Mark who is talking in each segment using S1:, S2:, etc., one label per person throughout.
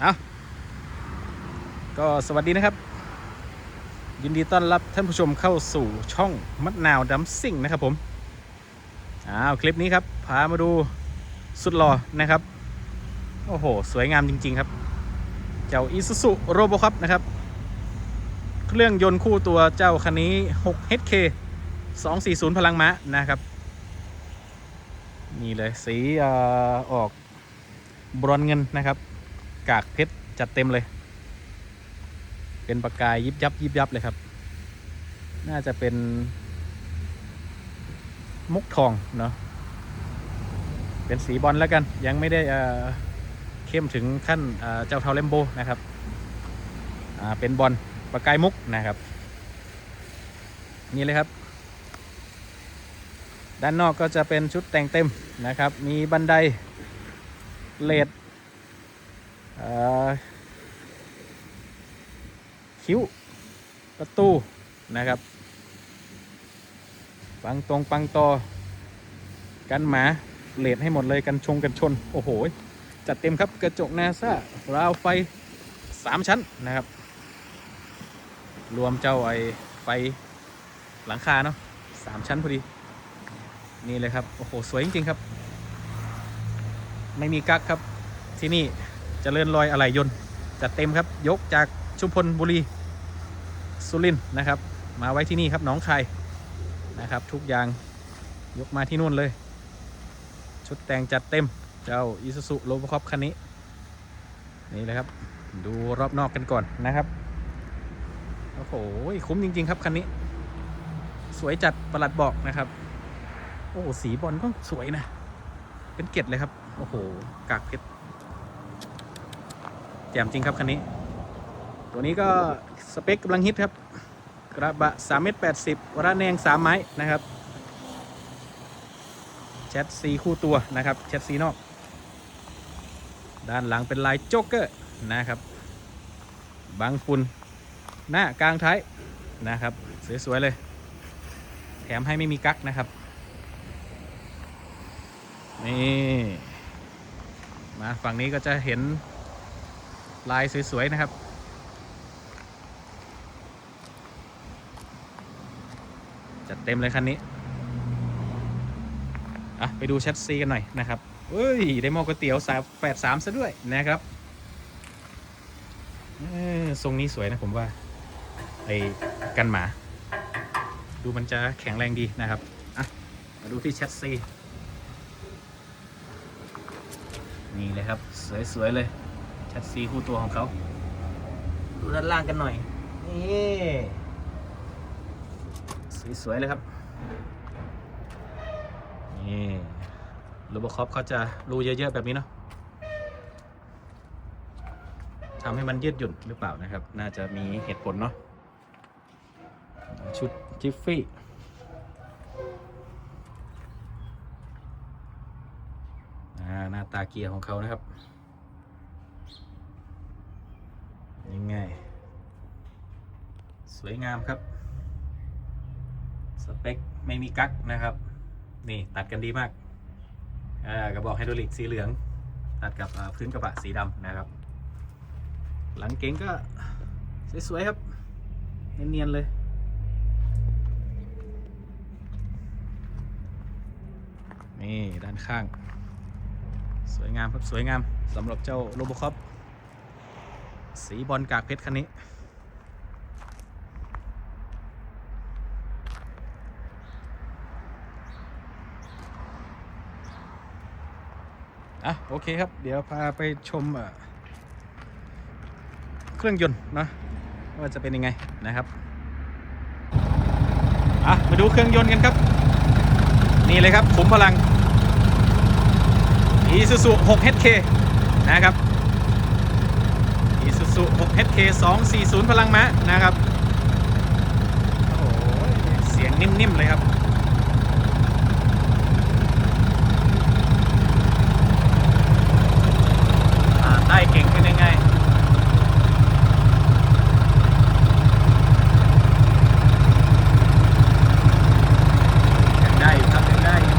S1: เอาก็สวัสดีนะครับ ยินดีต้อนรับท่านผู้ชมเข้าสู่ช่องมัดนาวดัมซิ่งนะครับผมอ้าวคลิปนี้ครับ พามาดูสุดหล่อนะครับ โอ้โห สวยงามจริง ๆ ครับ เจ้า Isuzu r o b o c u p นะครับ เครื่องยนต์คู่ตัวเจ้าคันนี้ 6 HK 240 พลังม้านะครับนี่เลยสีอออกบรอนเงินนะครับ กากเพชรจัดเต็มเลย เป็นประกายยิบยับยิบยับเลยครับ น่าจะเป็น มุกทองเนาะเป็นสีบอลแล้วกัน ยังไม่ได้เข้มถึงขั้นเจ้าเทาเลมโบนะครับเป็นบอลประกายมุกนะครับ นี่เลยครับ ด้านนอกก็จะเป็นชุดแต่งเต็มนะครับ มีบันไดเลด คิ้ว ประตู นะครับ ปังตรงปังตอกันหมาเลดให้หมดเลยกันชงกันชน โอ้โห จัดเต็มครับกระจกนาซาราวไฟ 3 ชั้นนะครับ รวมเจ้าไอไฟหลังคาเนาะสามชั้นพอดี นี่เลยครับ โอ้โห สวยจริง ๆ ครับ ไม่มีกั๊กครับที่นี่ เจริญรอยอะไหล่ยนต์จัดเต็มครับ ยกจากชุมพลบุรีสุรินนะครับ มาไว้ที่นี่ครับหน้องคายนะครับ ทุกอย่างยกมาที่นู่นเลย ชุดแต่งจัดเต็มเจ้าอิซูซุโลบคอปคันนี้ นี่เลยครับ ดูรอบนอกกันก่อนนะครับโอ้โหคุ้มจริง ๆ ครับคันนี้ สวยจัดประหลัดบอกนะครับ โอ้สีบอลก็สวยนะ เป็นเกล็ดเลยครับ โอ้โหกากเพชร แจ่มจริงครับคันนี้ ตัวนี้ก็สเปคกำลังฮิตครับ กระบะ3เมตร80ระแนง 3 ไม้นะครับแชทซีคู่ตัวนะครับแชทซีนอก ด้านหลังเป็นลายโจ๊กเกอร์นะครับบางฝุ่นหน้ากลางท้ายนะครับ สวย ๆ เลย แถมให้ไม่มีกั๊กนะครับ นี่ มาฝั่งนี้ก็จะเห็น ลายสวย ๆ นะครับ จัดเต็มเลยคันนี้ อะ ไปดูแชทซีกันหน่อยนะครับเฮ้ย ได้หมอก๋วยเตี๋ยวสามแปดสามซะด้วยนะครับเออทรงนี้สวยนะผมว่า ไอ้กันหมา ดูมันจะแข็งแรงดีนะครับ อะ มาดูที่แชทซีนี่เลยครับ สวย ๆ เลย แชทซีคู่ตัวของเขา ดูด้านล่างกันหน่อย นี่สวยๆเลยครับ นี่โรบอคอปเขาจะรูเยอะ ๆ แบบนี้เนาะทำให้มันยืดหยุ่นหรือเปล่านะครับ น่าจะมีเหตุผลเนาะ ชุดจิฟฟี่อ่าหน้าตาเกียร์ของเขานะครับ ยังไง สวยงามครับ สเปค ไม่มีกั๊กนะครับ นี่ตัดกันดีมากกระบอกไฮดรอลิกสีเหลือง ตัดกับพื้นกระบะสีดำนะครับ หลังเก๋งก็สวยๆครับ เนียนๆเลยนี่ ด้านข้าง สวยงามครับ สวยงามสำหรับเจ้าโรบอคอป สีบอลกากเพชรคันนี้ อะ โอเคครับ เดี๋ยวพาไปชมเครื่องยนต์นะ ว่าจะเป็นยังไงนะครับ อะ มาดูเครื่องยนต์กันครับ นี่เลยครับขุมพลัง Isuzu 6 HK นะครับ HK 240 พลังม้านะครับ โอ้โห เสียงนิ่ม ๆ เลยครับได้เก่งได้อยู่ครับยังได้อยู่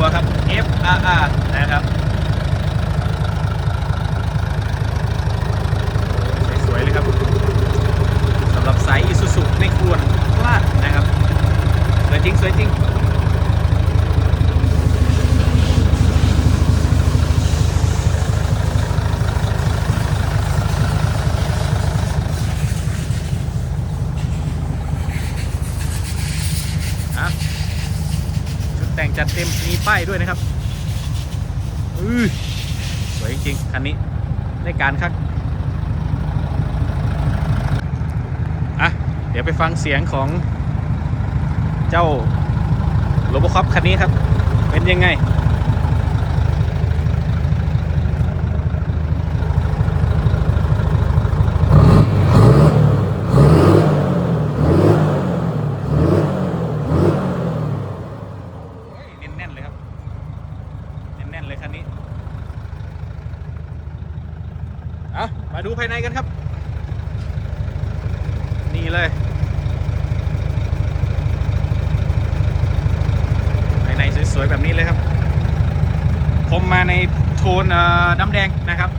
S1: ตัวครับ FRR นะครับ สวยๆเลยครับสำหรับสายอิสุสุไม่ควรพลาดนะครับ สวยจริง สวยจริงอะชุดแต่งจัดเต็ม ป้ายด้วยนะครับอือสวยจริงๆคันนี้ได้การครับอะเดี๋ยวไปฟังเสียงของเจ้าโรบอคอปคันนี้ครับ เป็นยังไง โอ้ยแน่นๆเลยครับ แน่นๆ เลยคันนี้เอามาดูภายในกันครับ นี่เลยภายในสวยๆแบบนี้เลยครับ ผมมาในโทนดำแดงนะครับ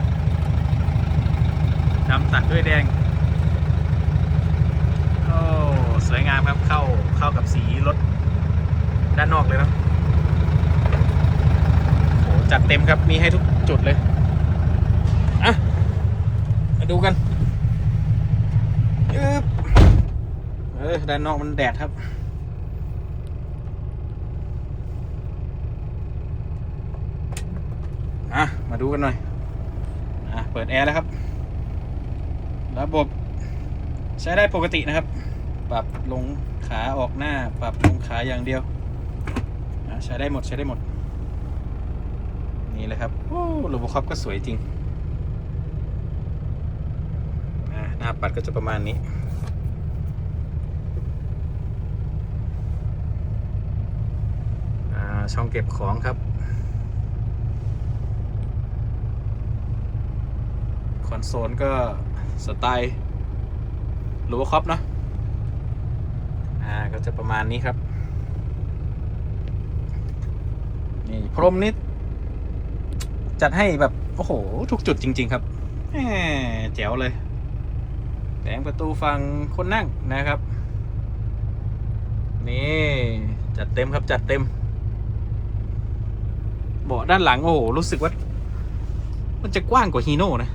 S1: ดำตัดด้วยแดงโอ้สวยงามครับเข้าเข้ากับสีรถด้านนอกเลยเนอะ จัดเต็มครับ มีให้ทุกจุดเลย อะ มาดูกันยึบเออด้านนอกมันแดดครับ อะ มาดูกันหน่อย อะ เปิดแอร์แล้วครับ ระบบใช้ได้ปกตินะครับ ปรับลงขาออกหน้า ปรับลงขาอย่างเดียวอะใช้ได้หมดใช้ได้หมด นี่เลยครับโอ้โรบคอปก็สวยจริงหน้าปัดก็จะประมาณนี้ช่องเก็บของครับ คอนโซลก็สไตล์โรบอคอปเนาะอ่าก็จะประมาณนี้ครับ นี่พรมนิด จัดให้แบบโอ้โหทุกจุดจริง ๆ ครับแหมแจ๋วเลยแผงประตูฝั่งคนนั่งนะครับ นี่จัดเต็มครับจัดเต็มเบาะด้านหลังโอ้โหรู้สึกว่ามันจะกว้างกว่าฮีโน่นะ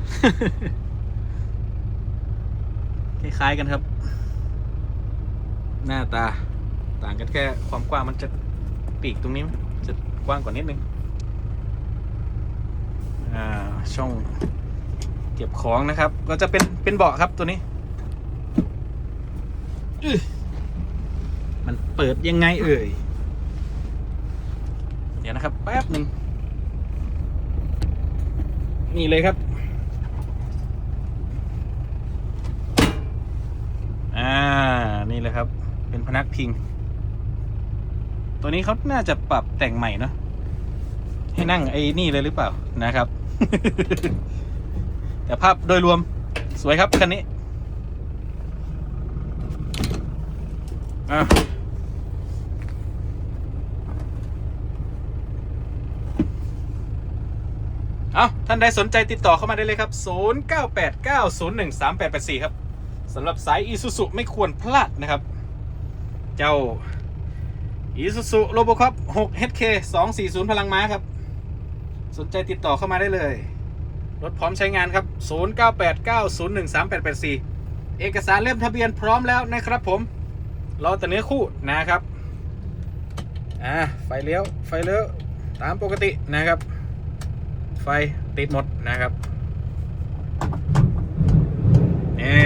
S1: คล้ายๆกันครับ หน้าตา ต่างกันแค่ความกว้างมันจะปีกตรงนี้ จะกว้างกว่านิดนึง ช่องเก็บของนะครับ ก็จะเป็นเป็นเบาะครับตัวนี้มันเปิดยังไงเอ่ย เดี๋ยวนะครับ แป๊บหนึ่งนี่เลยครับ อ่า นี่เลยครับ เป็นพนักพิง ตัวนี้เขาน่าจะปรับแต่งใหม่เนาะให้นั่งไอ้นี่เลยหรือเปล่านะครับ แต่ภาพโดยรวมสวยครับคันนี้อะเอาท่านใดสนใจติดต่อเข้ามาได้เลยครับ 0989013884 ครับสำหรับสาย Isuzu ไม่ควรพลาดนะครับ เจ้า Isuzu Robocop 6 HK 240 พลังม้าครับ สนใจติดต่อเข้ามาได้เลย รถพร้อมใช้งานครับ 0989013884 เอกสารเล่มทะเบียนพร้อมแล้วนะครับผม รอแต่เนื้อคู่นะครับ อ่า ไฟเลี้ยว ไฟเลี้ยว ตามปกตินะครับ ไฟติดหมดนะครับนี่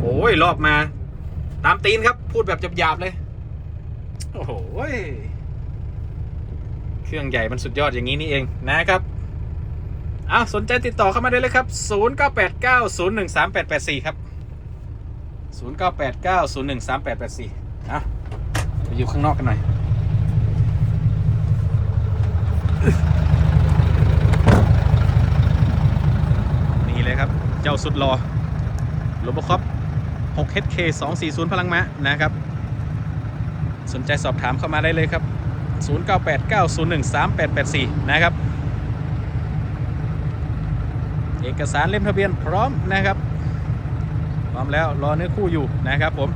S1: โอ้ย รอบมา ตามตีนครับ พูดแบบหยาบๆเลย โอ้โห เครื่องใหญ่มันสุดยอดอย่างนี้นี่เองนะครับอ้าวสนใจติดต่อเข้ามาได้เลยครับ 0989013884 ครับ 0989013884อะไปอยู่ข้างนอกกันหน่อยนี่เลยครับ เจ้าสุดรอโรบอคอป 6HK 240 พลังม้านะครับ สนใจสอบถามเข้ามาได้เลยครับ 0989013884 นะครับ เอกสารเล่มทะเบียนพร้อมนะครับ พร้อมแล้วรอเนื้อคู่อยู่นะครับผม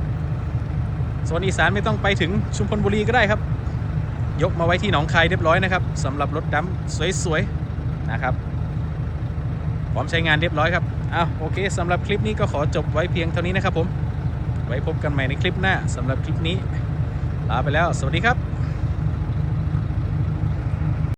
S1: โซนอีสานไม่ต้องไปถึงชุมพลบุรีก็ได้ครับ ยกมาไว้ที่หนองคายเรียบร้อยนะครับสำหรับรถดำสวยๆนะครับพร้อมใช้งานเรียบร้อยครับอ้าวโอเคสำหรับคลิปนี้ก็ขอจบไว้เพียงเท่านี้นะครับผม ไว้พบกันใหม่ในคลิปหน้าสำหรับคลิปนี้ลาไปแล้ว สวัสดีครับ